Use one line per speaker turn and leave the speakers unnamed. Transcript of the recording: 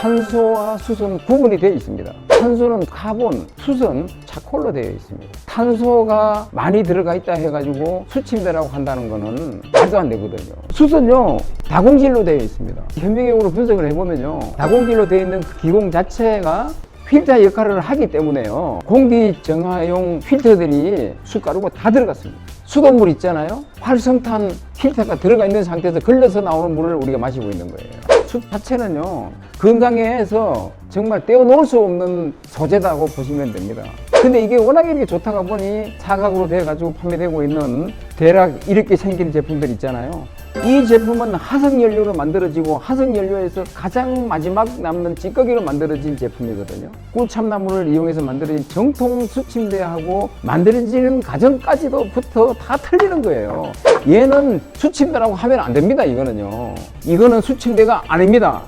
탄소와 수소는 구분이 되어 있습니다. 탄소는 카본, 수소는 차콜로 되어 있습니다. 탄소가 많이 들어가 있다 해가지고 수침대라고 한다는 거는 말도 안 되거든요. 수소는요, 다공질로 되어 있습니다. 현미경으로 분석을 해보면요, 다공질로 되어 있는 그 기공 자체가 필터 역할을 하기 때문에요. 공기 정화용 필터들이 숯가루가 다 들어갔습니다. 수돗물 있잖아요. 활성탄 필터가 들어가 있는 상태에서 걸려서 나오는 물을 우리가 마시고 있는 거예요. 숯 자체는요. 건강에서 정말 떼어놓을 수 없는 소재다고 보시면 됩니다. 근데 이게 워낙에 이렇게 좋다가 보니 사각으로 돼가지고 판매되고 있는 대략 이렇게 생긴 제품들 있잖아요. 이 제품은 화석연료로 만들어지고 화석연료에서 가장 마지막 남는 찌꺼기로 만들어진 제품이거든요. 꿀참나무를 이용해서 만들어진 정통 수침대하고 만들어지는 과정까지도 부터 다 틀리는 거예요. 얘는 수침대라고 하면 안 됩니다. 이거는요. 이거는 수침대가 아닙니다.